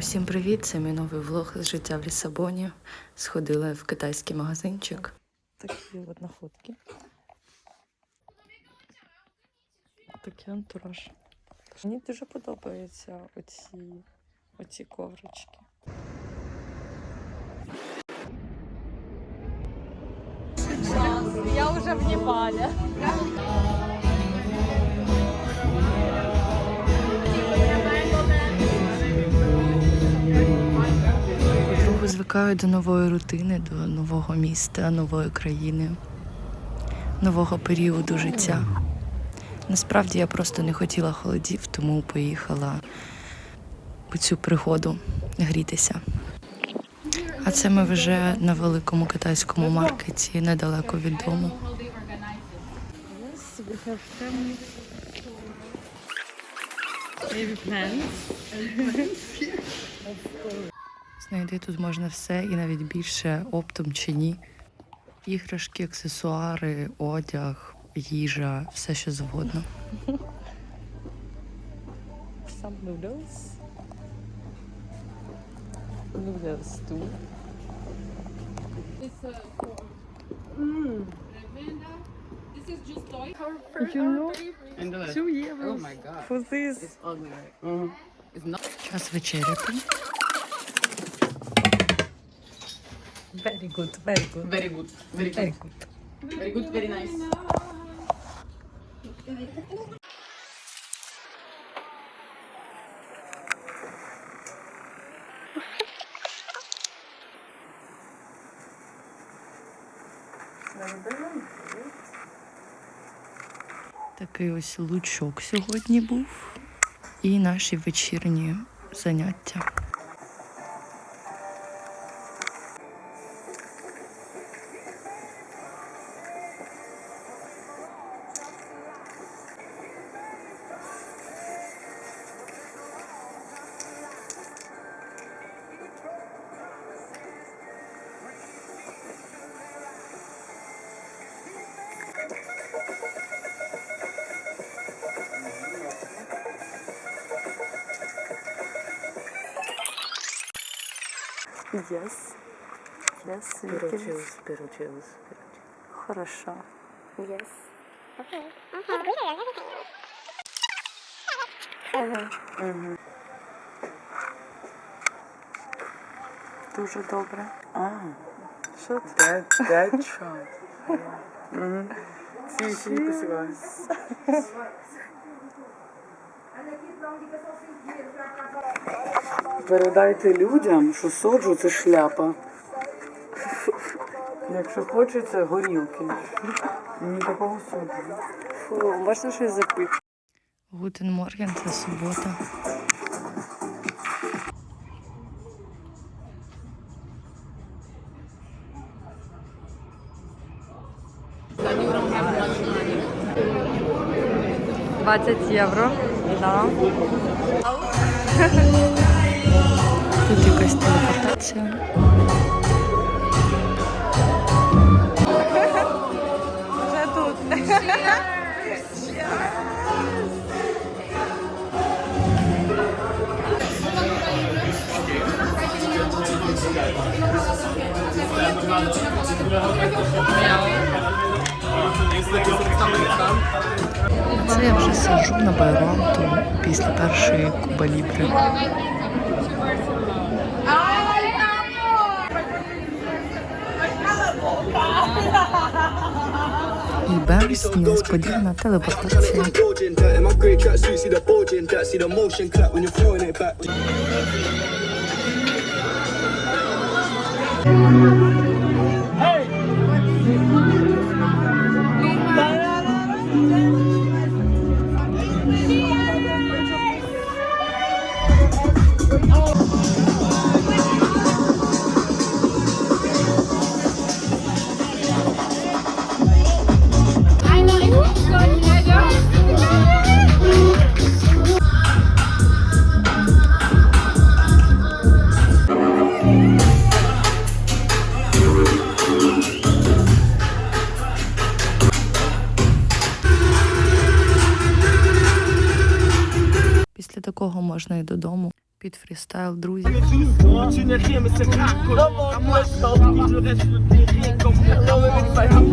Усім привіт! Це мій новий влог з життя в Лісабоні. Сходили в китайський магазинчик. Такі от находки. Такий антураж. Мені дуже подобаються оці, оці коврички. Я уже в Непале. Потроху звикаю до нової рутини, до нового міста, нової країни, нового періоду життя. Насправді я просто не хотіла холодів, тому поїхала у цю пригоду грітися. А це ми вже на великому китайському маркеті недалеко від дому. Yes, we have family. Maybe plans. Знайти тут можна все і навіть більше оптом чи ні. Іграшки, аксесуари, одяг, їжа, все що завгодно. Some noodles. Noodles too. It's uh, for Lavender. This is just toy. You know, And two euros oh my god, for this. it's ugly, right? It's not. Час вечеряти. Very good, very good. Very good. Very good. Very good. good. Very good. Very nice. Такий ось лучок сьогодні був. І наші вечірні заняття. Yes. Yes, Spirituals. Хорошо. Yes. Дуже добре. А, Що це? that, that shot. Мгм. Sì, sì, così Передайте людям, що соджу це шляпа. Якщо хочеться, горілки. Ні такого соджу. Фу, можна щось запити? Гутен Морген, це субота. Двадцять євро. Да. Тут якась телепортація. Вже тут. Це я вже сиджу на байранту після першої Куба І бемс, несподівана телепортація. Georgian dirt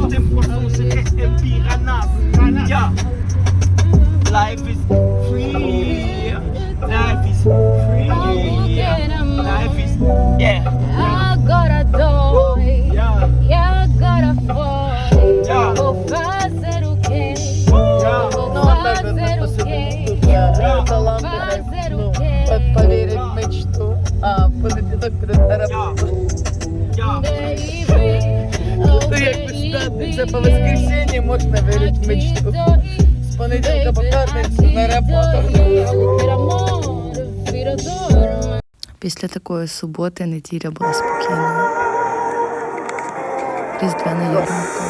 Tes poissons, c'est SM Piranhas. Yeah. Life is free. Life is free. Life is, yeah. Agora dói, Yeah. e. Yeah. Vou fazer o quê? Yeah. Vou Ну, fazer o quê? таланти oh То якби з baby, п'ятниця по воскресенье можна вірити в мечту. З понеділка по п'ятницю на роботу. Після такої суботи неділя була спокійною. Різдвяна ярмарка.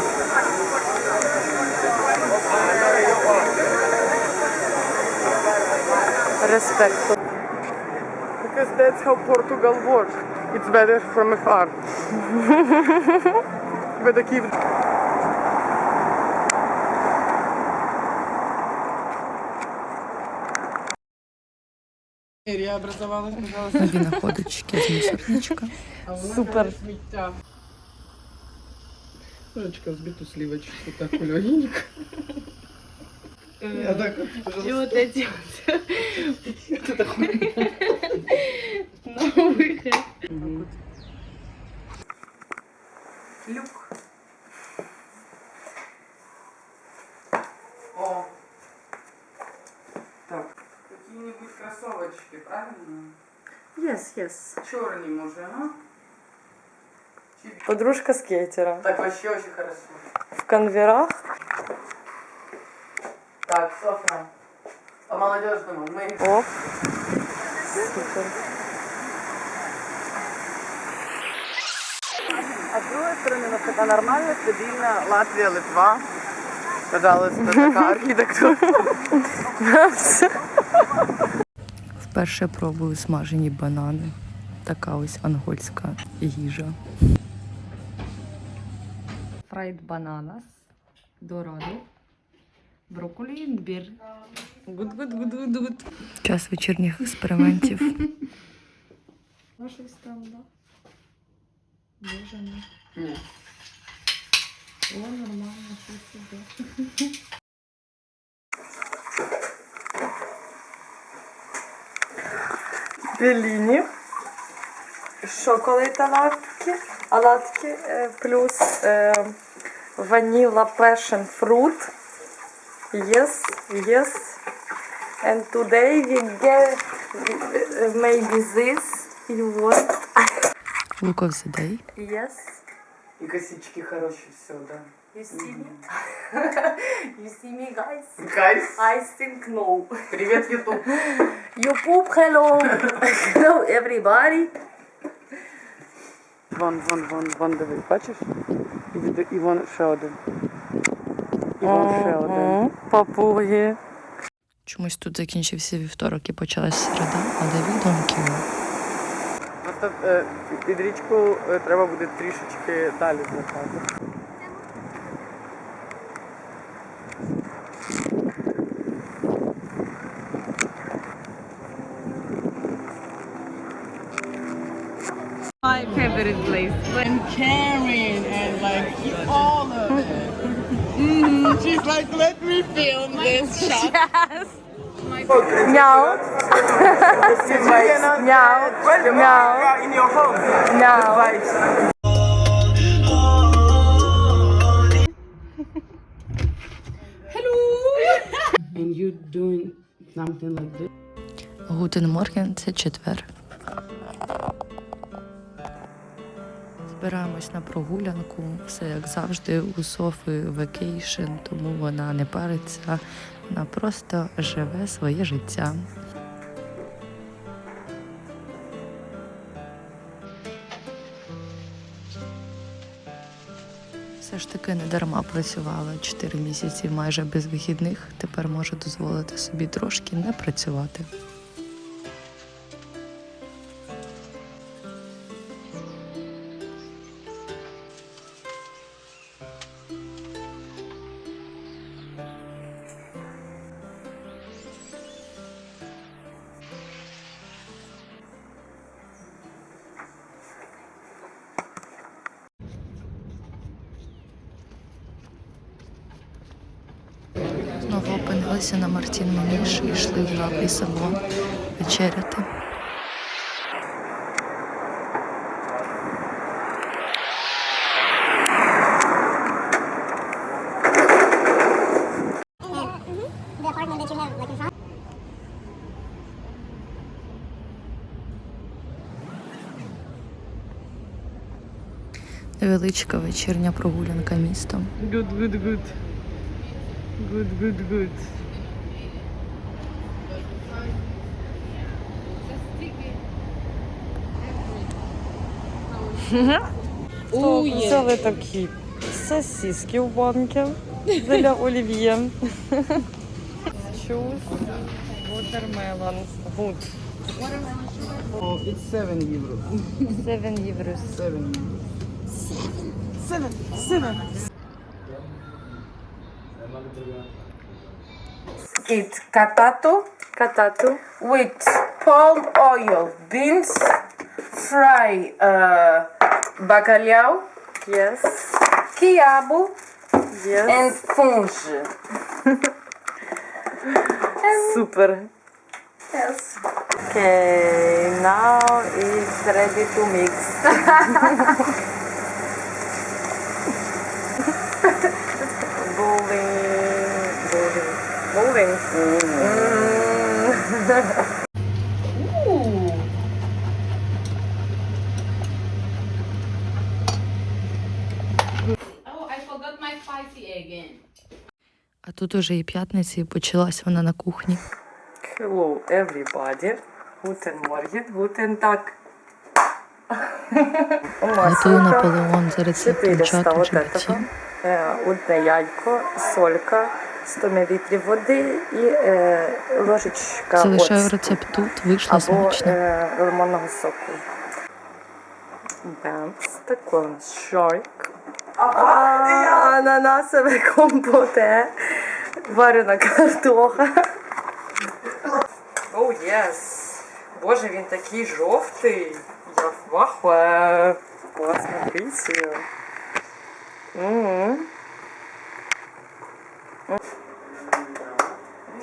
Респект. Because that's how Portugal works. It's better from afar. Ви такі Я образовалась, пожалуйста. Нові находочки з мусорничка. Супер. Сміття. Ложечка взбиту сливочку, так легенько. Я так вот, пожалуйста. И вот эти Люк. Yes, yes. Черный може, ну? Подружка скейтера. Так вообще очень хорошо. В конверах. Так, Софья. По молодежному. Мы Оп. Супер. А с другой стороны, у нас такая нормальная, стабильная Латвия, Литва. Пожалуйста, такая архитектура. Вперше пробую смажені банани. Така ось ангольська їжа. Фрайд бананас, дорадо, брокколі, імбір. Гуд, гуд, гуд, гуд, гуд. Час вечірніх експериментів. Ваша там, да? Боже. Ні. О, нормально, что себе. Беліні, шоколад оладки, оладки е, плюс е, ванила passion fruit. Yes, yes. And today we get uh, maybe this you want. Look of the day. Yes. И косички хорошие, все, да. You see me? you see me guys? Гайс, I think no. привет, Ютуб. You poop, hello. hello everybody. Вон, вон, вон, вон, диви, бачиш? І, від- і вон ще один. І вон ще один. Папуги. Чомусь тут закінчився вівторок і почалась середа, а де. Просто е, під річку е, треба буде трішечки далі звертати. My favorite place. And Karen and like all of it. Mhm, She's like, let me film this shot. Meow. Meow. Meow. in your home. Meow. And you doing something like this? Гутен Морген це четвер. Збираємось на прогулянку. Все як завжди, у Софи векейшн, тому вона не париться, вона просто живе своє життя. Все ж таки не дарма працювала 4 місяці майже без вихідних. Тепер можу дозволити собі трошки не працювати. Йшли в вечеряти. Невеличка вечірня прогулянка містом. Good, good, good. Good, good, good. Взяли такі сосиски в банки для олів'є. Choose watermelon. Good. Oh, it's 7 euros. 7 євро. 7 It's katato Катату. with palm oil, beans, fry uh, bacalhau, yes, quiabo yes. and funge. Super. Yes. Okay, now it's ready to mix. bowling, bowling, bowling. Mm. А тут уже і п'ятниця, і почалась вона на кухні. Hello, everybody. Guten Morgen, guten Tag. Готую Наполеон за рецептом 400 чату вот GPT. Одне яйко, солька, 100 мл води і е, ложечка Залишаю оцту рецепт тут, вийшло або смачно. е, лимонного соку. Бемс, такий у нас шарик. А, Ананасове компоте. Варена картоха. О, єс! Боже, він такий жовтий. Я в ахуе. Клас, смотрите.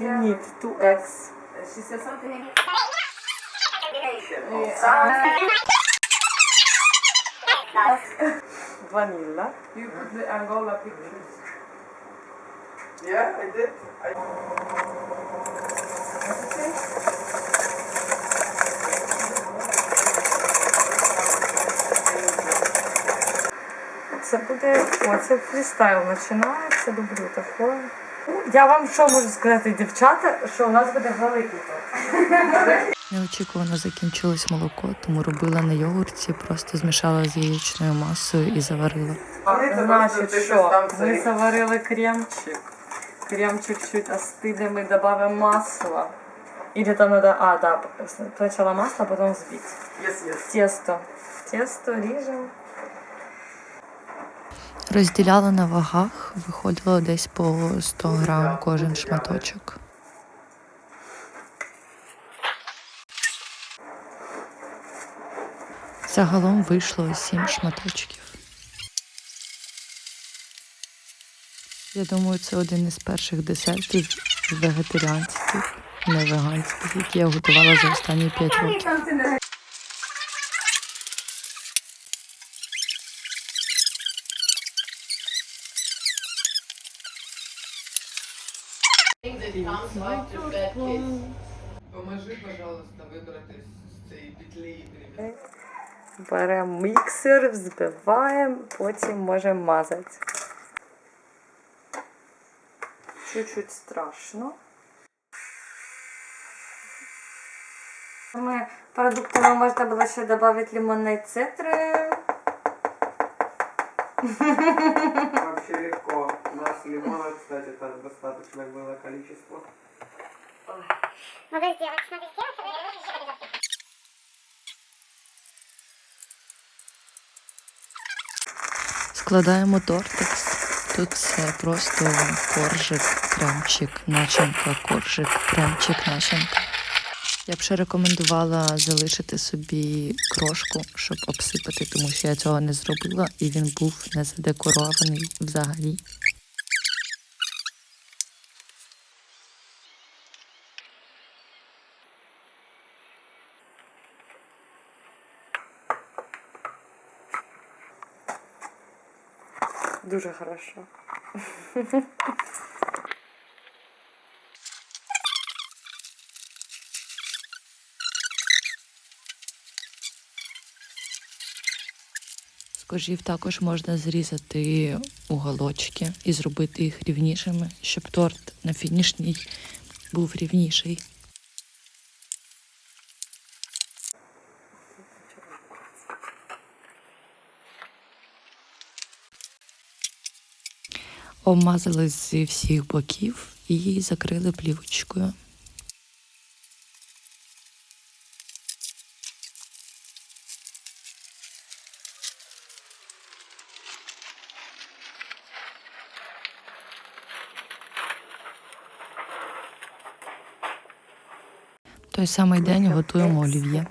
You need two eggs. Vanilla. You put the Angola pictures. Yeah, I did. Це буде оце фрістайл починається, люблю таке. Я вам що можу сказати, дівчата, що у нас буде великий торт. Неочікувано закінчилось молоко, тому робила на йогурті, просто змішала з яєчною масою і заварила. Значить, що ми заварили кремчик. Кремчик чуть остыли, мы добавим масло. Или там надо, а, да, сначала масло, а потом взбить. Yes, yes. Тесто. Тесто режем. Розділяла на вагах, виходило десь по 100 грам кожен шматочок. Загалом вийшло 7 шматочків. Я думаю, це один із перших десертів вегетаріанських, не веганських, які я готувала за останні 5 років. Поможи, пожалуйста, вибрати з цієї петлі. Беремо міксер, взбиваємо, потім можемо мазати. Чуть-чуть страшно. Ми продуктами можна було ще додати лимонної цитри. Вообще легко. У нас лимона, кстати, там достаточное было количество. Надо сделать, надо сделать, а потом еще обязательно. Складаємо тортик. Тут це просто коржик, кремчик, начинка, коржик, кремчик, начинка. Я б ще рекомендувала залишити собі крошку, щоб обсипати, тому що я цього не зробила, і він був не задекорований взагалі. Дуже хорошо. З кожів також можна зрізати уголочки і зробити їх рівнішими, щоб торт на фінішній був рівніший. Обмазали з всіх боків і закрили плівочкою. Той самий день готуємо олів'є.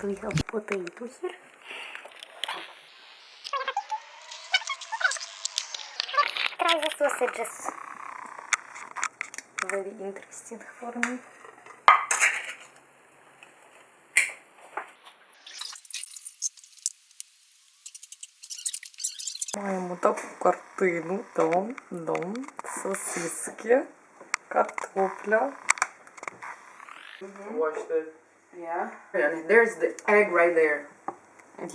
sausages. Very interesting for me. Маємо таку картину. Дом, дом, сосиски, картопля. Watch the. Yeah. And there's the egg right there.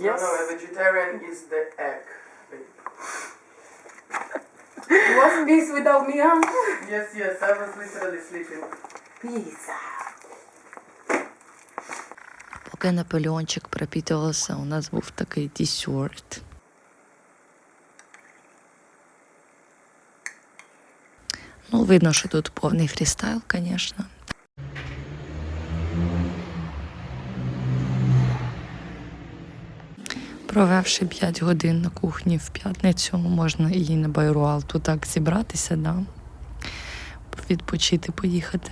Yes. No, no, a vegetarian is the egg. What's peace without me, huh? Yes, yes, I was literally sleeping. Peace. Поки Наполеончик пропітувався, у нас був такий десерт. Ну, видно, що тут повний фрістайл, звісно. Провевши 5 годин на кухні в п'ятницю, можна і на Байруалту так зібратися, да? відпочити, поїхати.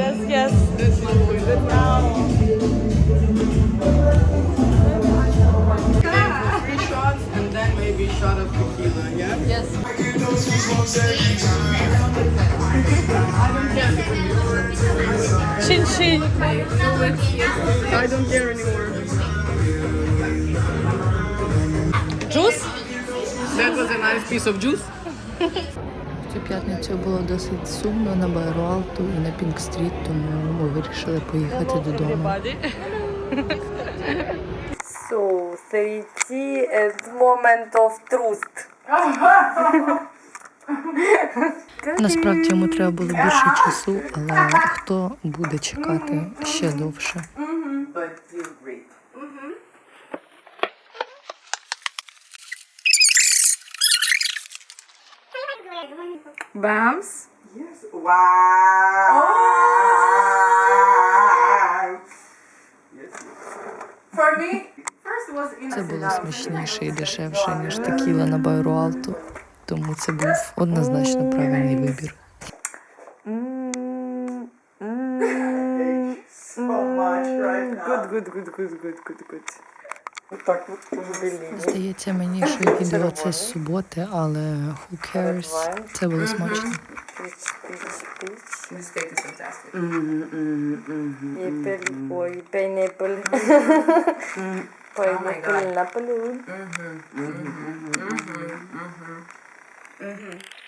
Yes, yes. Three shots and then maybe shot of tequila, yeah? Chin chin. I don't care anymore. Juice? That was a nice piece of juice. Цю п'ятницю було досить сумно на Байруалту і на Пінк-стріт, тому ми вирішили поїхати додому. So, 30 at moment of truth. Насправді йому треба було більше часу, але хто буде чекати ще довше? Was Це було смачніше і дешевше, ніж текіла на Байруалту, тому це був однозначно правильний вибір. Good, good, good, good, good, good, good. Отак. Здається мені, що відео це з суботи, але who cares? Це було смачно. Піч, піч, піч. This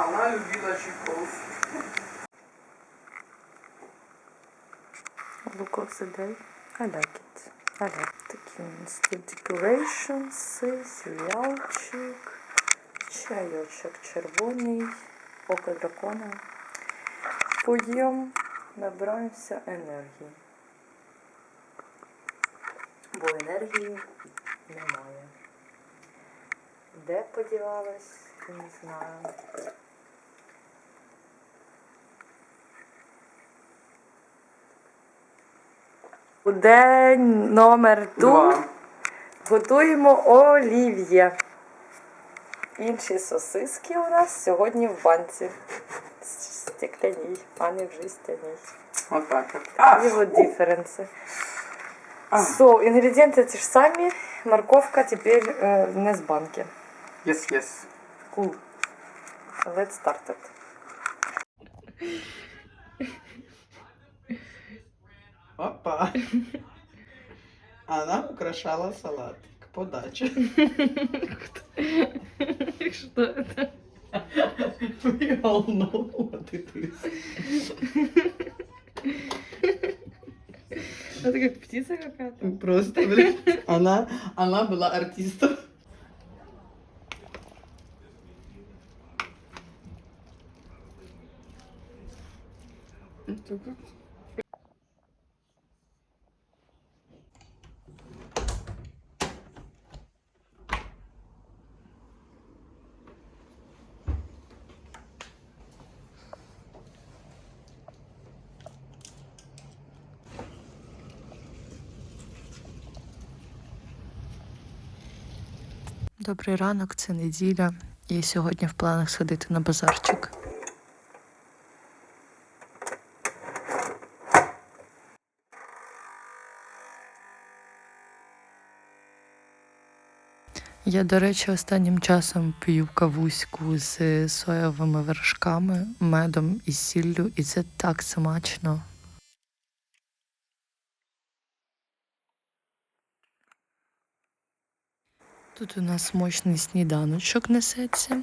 Она любила щеков. Look of the day. I like it. I like Такі тут decorations, серіалчик, чайочок червоний, око дракона. Поїм, набираємося енергії. Бо енергії немає. Де подівалась? Не знаю. День номер ту. Готуємо олів'є. Інші сосиски у нас сьогодні в банці. Стекляній, а не в жестяній. Вот так. Такі от диференси. So, інгредієнти ті ж самі. Морковка тепер е, не з банки. Yes, yes. Cool. Let's start it. Опа. Она украшала салат к подаче. Что это? We all know what it is. Это как птица какая-то. Просто, блин, она, она была артистом. Добрий ранок, це неділя. І сьогодні в планах сходити на базарчик. Я, до речі, останнім часом п'ю кавуську з соєвими вершками, медом і сіллю, і це так смачно. Тут у нас мощний сніданочок несеться.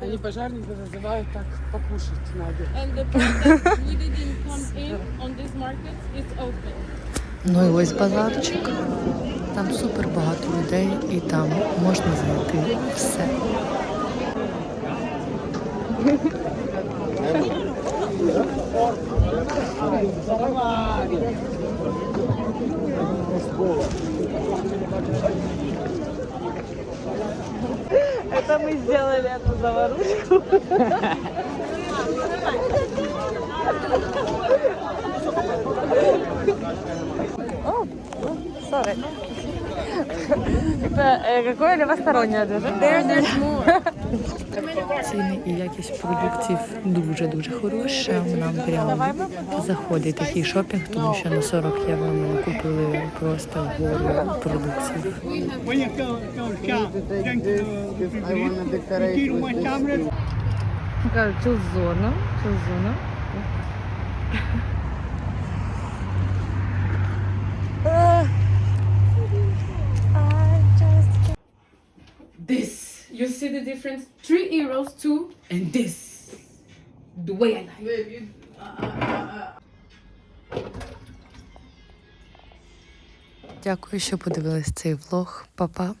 Они пожарники называют так покушать надо. And the part that we didn't come in on this market is open. Ну і ось базарчик. Там супер багато людей, і там можна знайти все. Это мы сделали эту заварушку. Sorry. Это э, какое левостороннее движение? There, there's. Ціни і якість продуктів дуже-дуже хороша. Нам прямо заходить такий шопінг, тому що на 40 євро ми накупили просто гору продуктів. Такая чулзона. Чулзона. This. You see the difference? Three euros two and this. The way I like. Babe, you, uh, uh, uh. Дякую, що подивились цей влог. Па-па.